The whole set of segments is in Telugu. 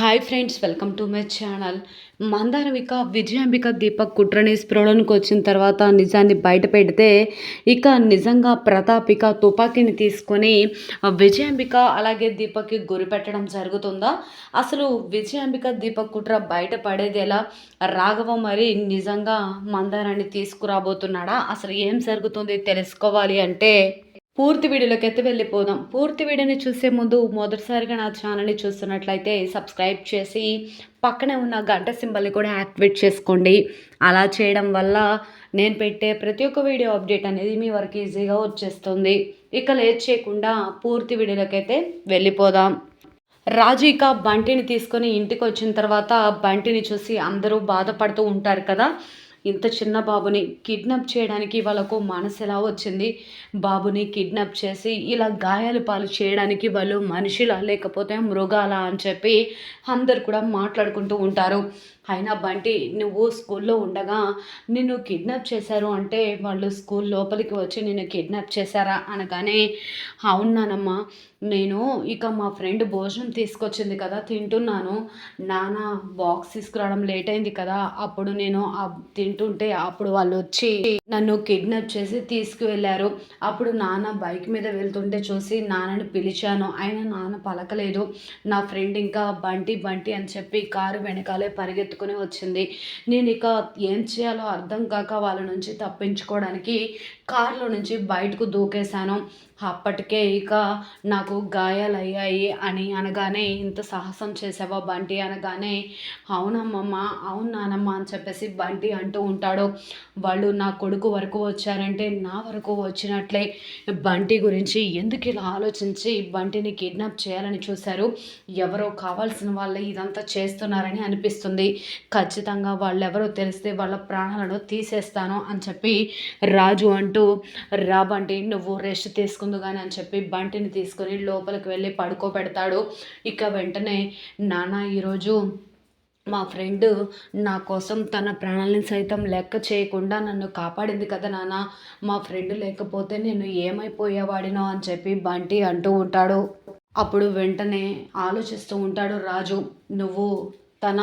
Hi friends welcome to my channel మందారవిక విజయాంబిక దీపక్ కుట్రని ప్రోడన్కి వచ్చిన తర్వాత నిజాన్ని బయట పెడితే ఇక నిజంగా ప్రతాపిక తుపాకీని తీసుకొని విజయాంబిక అలాగే దీపక్కి గురి పెట్టడం జరుగుతుందా? అసలు విజయాంబిక దీపక్ కుట్ర బయట పడేది ఎలా? రాఘవ మరి నిజంగా మందారాన్ని తీసుకురాబోతున్నాడా? అసలు ఏం జరుగుతుంది తెలుసుకోవాలి అంటే పూర్తి వీడియోలోకి అయితే వెళ్ళిపోదాం. పూర్తి వీడియోని చూసే ముందు మొదటిసారిగా నా ఛానల్ని చూస్తున్నట్లయితే సబ్స్క్రైబ్ చేసి పక్కనే ఉన్న గంట సింబల్ని కూడా యాక్టివేట్ చేసుకోండి. అలా చేయడం వల్ల నేను పెట్టే ప్రతి ఒక్క వీడియో అప్డేట్ అనేది మీ వరకు ఈజీగా వచ్చేస్తుంది. ఇక లేట్ చేయకుండా పూర్తి వీడియోలోకి అయితే వెళ్ళిపోదాం. రాజీక బంటిని తీసుకొని ఇంటికి వచ్చిన తర్వాత బంటిని చూసి అందరూ బాధపడుతూ ఉంటారు కదా. ఇంత చిన్న బాబుని కిడ్నాప్ చేయడానికి వాళ్ళకు మనసు ఎలా వచ్చింది? బాబుని కిడ్నాప్ చేసి ఇలా గాయాలు పాలు చేయడానికి వాళ్ళు మనుషులా లేకపోతే మృగాలా అని చెప్పి అందరు కూడా మాట్లాడుకుంటూ ఉంటారు. అయినా బంటి నువ్వు స్కూల్లో ఉండగా నిన్ను కిడ్నాప్ చేశారు అంటే వాళ్ళు స్కూల్ లోపలికి వచ్చి నిన్ను కిడ్నాప్ చేశారా అనగానే అవునానమ్మా నేను ఇక మా ఫ్రెండ్ భోజనం తీసుకొచ్చింది కదా తింటున్నాను. నాన్న బాక్స్ తీసుకురావడం లేట్ అయింది కదా అప్పుడు నేను తింటుంటే అప్పుడు వాళ్ళు వచ్చి నన్ను కిడ్నాప్ చేసి తీసుకువెళ్ళారు. అప్పుడు నాన్న బైక్ మీద వెళ్తుంటే చూసి నాన్నని పిలిచాను. ఆయన నాన్న పలకలేదు. నా ఫ్రెండ్ ఇంకా బంటి బంటి అని చెప్పి కారు వెనకాలే పరిగెత్తుకుని వచ్చింది. నేను ఇక ఏం చేయాలో అర్థం కాక వాళ్ళ నుంచి తప్పించుకోవడానికి కారులో నుంచి బయటకు దూకేశాను. అప్పటికే ఇక నాకు నాకు గాయాలయ్యాయి అని అనగానే ఇంత సాహసం చేసావా బంటి? అనగానే అవునమ్మమ్మ అవును నానమ్మ అని చెప్పేసి బంటి అంటూ ఉంటాడు. వాళ్ళు నా కొడుకు వరకు వచ్చారంటే నా వరకు వచ్చినట్లే. బంటి గురించి ఎందుకు ఇలా ఆలోచించి బంటిని కిడ్నాప్ చేయాలని చూశారు? ఎవరో కావాల్సిన వాళ్ళే ఇదంతా చేస్తున్నారని అనిపిస్తుంది. ఖచ్చితంగా వాళ్ళెవరో తెలిస్తే వాళ్ళ ప్రాణాలను తీసేస్తాను అని చెప్పి రాజు అంటూ రా బంటి నువ్వు రెస్ట్ తీసుకుందు కానీ అని చెప్పి బంటిని తీసుకొని లోపలికి వెళ్ళి పడుకోబెడతాడు. ఇక వెంటనే నాన్న ఈరోజు మా ఫ్రెండ్ నా కోసం తన ప్రాణాలను సైతం లెక్క చేయకుండా నన్ను కాపాడింది కదా నాన్న మా ఫ్రెండ్ లేకపోతే నేను ఏమైపోయేవాడినో అని చెప్పి బంటి అంటూ ఉంటాడు. అప్పుడు వెంటనే ఆలోచిస్తూ ఉంటాడు రాజు నువ్వు తన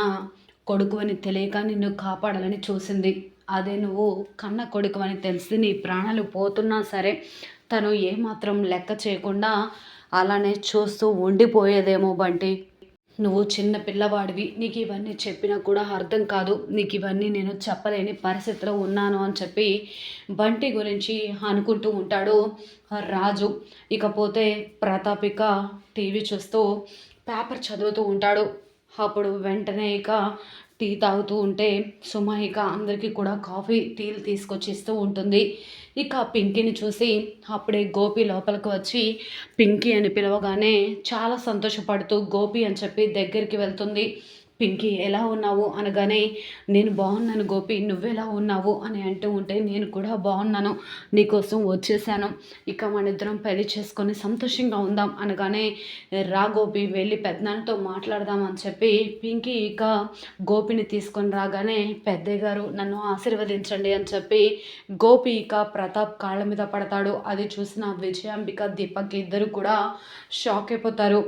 కొడుకు అని తెలియక నిన్ను కాపాడాలని చూసింది. అదే నువ్వు కన్న కొడుకు అని తెలిసి నీ ప్రాణాలు పోతున్నా సరే తను ఏమాత్రం లెక్క చేయకుండా అలానే చూస్తూ ఉండిపోయేదేమో బంటి. నువ్వు చిన్న పిల్లవాడివి నీకు ఇవన్నీ చెప్పినా కూడా అర్థం కాదు. నీకు ఇవన్నీ నేను చెప్పలేని పరిస్థితిలో ఉన్నాను అని చెప్పి బంటి గురించి అనుకుంటూ ఉంటాడు రాజు. ఇకపోతే ప్రతాపిక టీవీ చూస్తూ పేపర్ చదువుతూ ఉంటాడు. అప్పుడు వెంటనే ఇక టీ తాగుతూ ఉంటే సుమ ఇక అందరికీ కూడా కాఫీ టీలు తీసుకొచ్చి ఇస్తూ ఉంటుంది. ఇక పింకీని చూసి అప్పుడే గోపి లోపలికి వచ్చి పింకీ అని పిలవగానే చాలా సంతోషపడుతూ గోపి అని చెప్పి దగ్గరికి వెళ్తుంది. పింకీ ఎలా ఉన్నావు? అనగానే నేను బాగున్నాను గోపి నువ్వెలా ఉన్నావు? అని అంటూ ఉంటే నేను కూడా బాగున్నాను నీకోసం వచ్చేసాను. ఇక మన ఇద్దరం పెళ్ళి చేసుకొని సంతోషంగా ఉందాం. అనగానే రా గోపి వెళ్ళి పెద్దనాన్నతో మాట్లాడదాం అని చెప్పి పింకీ ఇక గోపిని తీసుకొని రాగానే పెద్దయ్య గారు నన్ను ఆశీర్వదించండి అని చెప్పి గోపి ఇక ప్రతాప్ కాళ్ళ మీద పడతాడు. అది చూసిన విజయాంబిక దీపక్ ఇద్దరు కూడా షాక్ అయిపోతారు.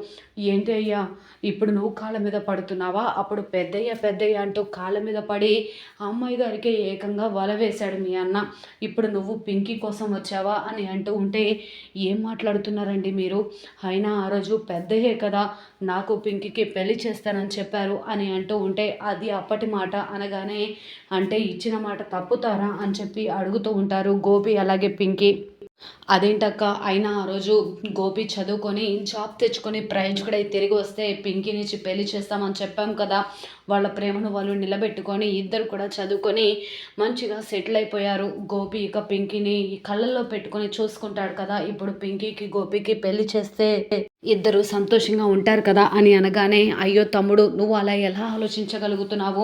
ఏంటి అయ్యా ఇప్పుడు నువ్వు కాళ్ళ మీద పడుతున్నావా? అప్పుడు పెద్దయ్య పెద్దయ్య అంటూ కాళ్ళ మీద పడి అమ్మాయి గారికి ఏకంగా వల వేశాడు మీ అన్న. ఇప్పుడు నువ్వు పింకీ కోసం వచ్చావా? అని అంటూ ఉంటే ఏం మాట్లాడుతున్నారండి మీరు? అయినా ఆ రోజు పెద్దయ్యే కదా నాకు పింకీకి పెళ్ళి చేస్తానని చెప్పారు అని అంటూ ఉంటే అది అప్పటి మాట అనగానే అంటే ఇచ్చిన మాట తప్పుతారా? అని చెప్పి అడుగుతూ ఉంటారు గోపి అలాగే పింకీ. అదేంటక్క? అయినా ఆ రోజు గోపి చదువుకొని జాబ్ తెచ్చుకొని ప్రయోజకుడై తిరిగి వస్తే పింకీనిచ్చి పెళ్ళి చేస్తామని చెప్పాం కదా. వాళ్ళ ప్రేమను వాళ్ళు నిలబెట్టుకొని ఇద్దరు కూడా చదువుకొని మంచిగా సెటిల్ అయిపోయారు. గోపి ఇక పింకీని కళ్ళల్లో పెట్టుకొని చూసుకుంటాడు కదా. ఇప్పుడు పింకీకి గోపికి పెళ్ళి చేస్తే ఇద్దరు సంతోషంగా ఉంటారు కదా అని అనగానే అయ్యో తమ్ముడు నువ్వు అలా ఎలా ఆలోచించగలుగుతున్నావు?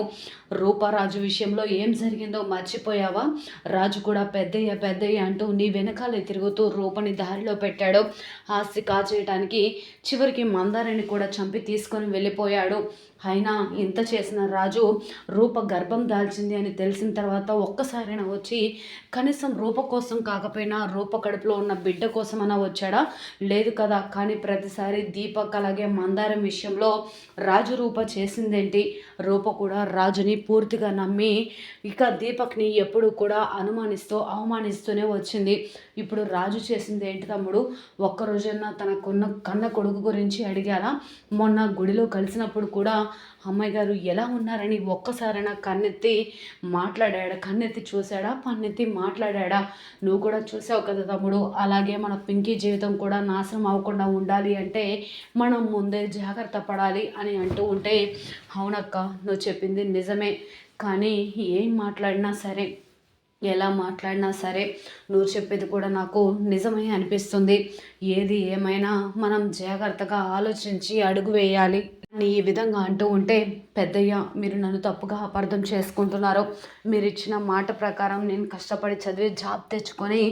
రూపారాజు విషయంలో ఏం జరిగిందో మర్చిపోయావా? రాజు కూడా పెద్దయ్య పెద్దయ్య అంటూ నీ వెనకాలే తిరుగుతూ రూపని దారిలో పెట్టాడు. ఆస్తి కాచేయటానికి చివరికి మందారిని కూడా చంపి తీసుకొని వెళ్ళిపోయాడు. అయినా ఇంత చేసిన రాజు రూప గర్భం దాల్చింది అని తెలిసిన తర్వాత ఒక్కసారైనా వచ్చి కనీసం రూప కోసం కాకపోయినా రూప కడుపులో ఉన్న బిడ్డ కోసమైనా వచ్చాడా? లేదు కదా. కానీ ప్రతిసారి దీపక్ అలాగే మందారం విషయంలో రాజు రూప చేసిందేంటి? రూప కూడా రాజుని పూర్తిగా నమ్మి ఇక దీపక్ని ఎప్పుడు కూడా అనుమానిస్తూ అవమానిస్తూనే వచ్చింది. ఇప్పుడు రాజు చేసింది ఏంటి తమ్ముడు? ఒక్కరోజన్నా తనకున్న కన్న కొడుకు గురించి అడిగారా? మొన్న గుడిలో కలిసినప్పుడు కూడా అమ్మాయి గారు ఎలా ఉన్నారని ఒక్కసారైనా కన్నెత్తి మాట్లాడాడా? కన్నెత్తి చూశాడా? పన్నెత్తి మాట్లాడాడా? నువ్వు కూడా చూసావు కదా తమ్ముడు? అలాగే మన పింకీ జీవితం కూడా నాశనం అవ్వకుండా ఉండాలి అంటే మనం ముందే జాగ్రత్త పడాలి అని అంటూ ఉంటే అవునక్క నువ్వు చెప్పింది నిజమే. కానీ ఏం మాట్లాడినా సరే ఎలా మాట్లాడినా సరే నువ్వు చెప్పేది కూడా నాకు నిజమే అనిపిస్తుంది. ఏది ఏమైనా మనం జాగ్రత్తగా ఆలోచించి అడుగు వేయాలి. అని ఈ విధంగా అంటూ ఉంటే పెద్దయ్య మీరు నన్ను తప్పుగా అపార్థం చేసుకుంటున్నారు మీరు ఇచ్చిన మాట ప్రకారం నేను కష్టపడి చదివి జాబ్ తెచ్చుకొని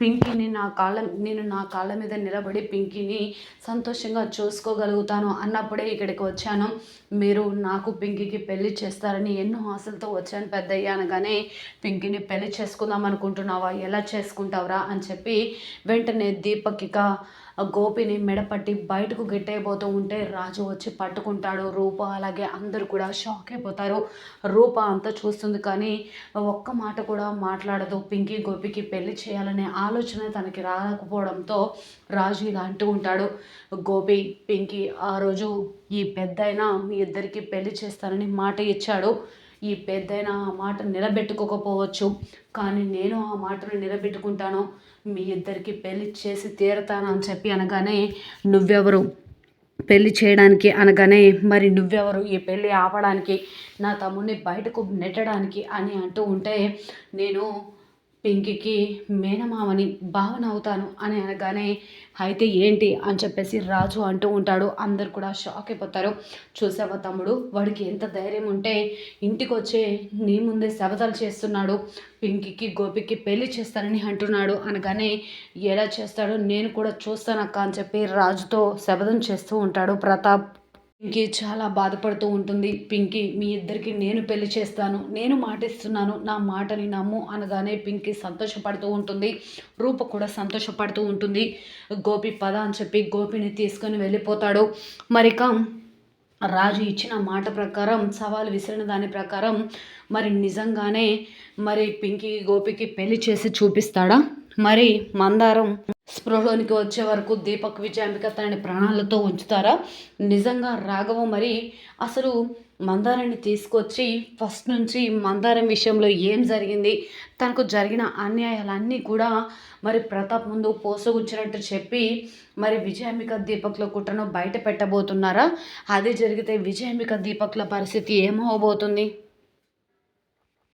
పింకీని నా కాళ్ళ నేను నా కాళ్ళ మీద నిలబడి పింకీని సంతోషంగా చూసుకోగలుగుతాను అన్నప్పుడే ఇక్కడికి వచ్చాను. మీరు నాకు పింకీకి పెళ్ళి చేస్తారని ఎన్నో ఆశలతో వచ్చాను పెద్దయ్య అనగానే పింకీని పెళ్ళి చేసుకుందాం అనుకుంటున్నావా? ఎలా చేసుకుంటావురా? అని చెప్పి వెంటనే దీపకిక గోపిని మెడపట్టి బయటకు గెట్టయిపోతూ ఉంటే రాజు వచ్చి పట్టుకుంటాడు. రూప అలాగే అందరు కూడా షాక్ అయిపోతారు. రూప అంతా చూస్తుంది కానీ ఒక్క మాట కూడా మాట్లాడదు. పింకీ గోపికి పెళ్ళి చేయాలనే ఆలోచన తనకి రాకపోవడంతో రాజు ఇలా అంటూ ఉంటాడు. గోపి పింకీ ఆ రోజు ఈ పెద్దయిన మీ ఇద్దరికి పెళ్ళి చేస్తానని మాట ఇచ్చాడు. ఈ పెద్దయిన ఆ మాట నిలబెట్టుకోకపోవచ్చు. కానీ నేను ఆ మాటను నిలబెట్టుకుంటాను. మీ ఇద్దరికి పెళ్ళి చేసి తీరతాను అని చెప్పి అనగానే నువ్వెవరు? పెళ్ళి చేయడానికి అనగానే మరి నువ్వెవరు? ఈ పెళ్ళి ఆపడానికి నా తమ్ముడిని బయటకు నెట్టడానికి అని అంటూ ఉంటే నేను పింకీకి మేనమామని భావన అవుతాను అని అనగానే అయితే ఏంటి? అని చెప్పేసి రాజు అంటూ ఉంటాడు. అందరు కూడా షాక్ అయిపోతారు. చూసావా తమ్ముడు వాడికి ఎంత ధైర్యం ఉంటే ఇంటికి వచ్చే నీ ముందే శబదాలు చేస్తున్నాడు. పింకీకి గోపికి పెళ్ళి చేస్తానని అంటున్నాడు. అనగానే ఎలా చేస్తాడో నేను కూడా చూస్తానక్క అని చెప్పి రాజుతో శబదం చేస్తూ ఉంటాడు ప్రతాప్. పింకీ చాలా బాధపడుతూ ఉంటుంది. పింకీ మీ ఇద్దరికి నేను పెళ్ళి చేస్తాను. నేను మాటిస్తున్నాను. నా మాటని నమ్ము అనగానే పింకీ సంతోషపడుతూ ఉంటుంది. రూప కూడా సంతోషపడుతూ ఉంటుంది. గోపి పద అని చెప్పి గోపిని తీసుకొని వెళ్ళిపోతాడు. మరిక రాజు ఇచ్చిన మాట ప్రకారం సవాలు విసిరిన దాని ప్రకారం మరి నిజంగానే మరి పింకీ గోపికి పెళ్ళి చేసి చూపిస్తాడా? మరి మందారం స్పృహలోనికి వచ్చే వరకు దీపక్ విజయాంబిక తనని ప్రాణాలతో ఉంచుతారా? నిజంగా రాఘవ మరి అసలు మందారాన్ని తీసుకొచ్చి ఫస్ట్ నుంచి మందారం విషయంలో ఏం జరిగింది? తనకు జరిగిన అన్యాయాలన్నీ కూడా మరి ప్రతాప్ ముందు పోసగుచ్చినట్టు చెప్పి మరి విజయాంబిక దీపక్ల కుట్రను బయట పెట్టబోతున్నారా? అదే జరిగితే విజయాంబిక దీపక్ల పరిస్థితి ఏమవబోతుంది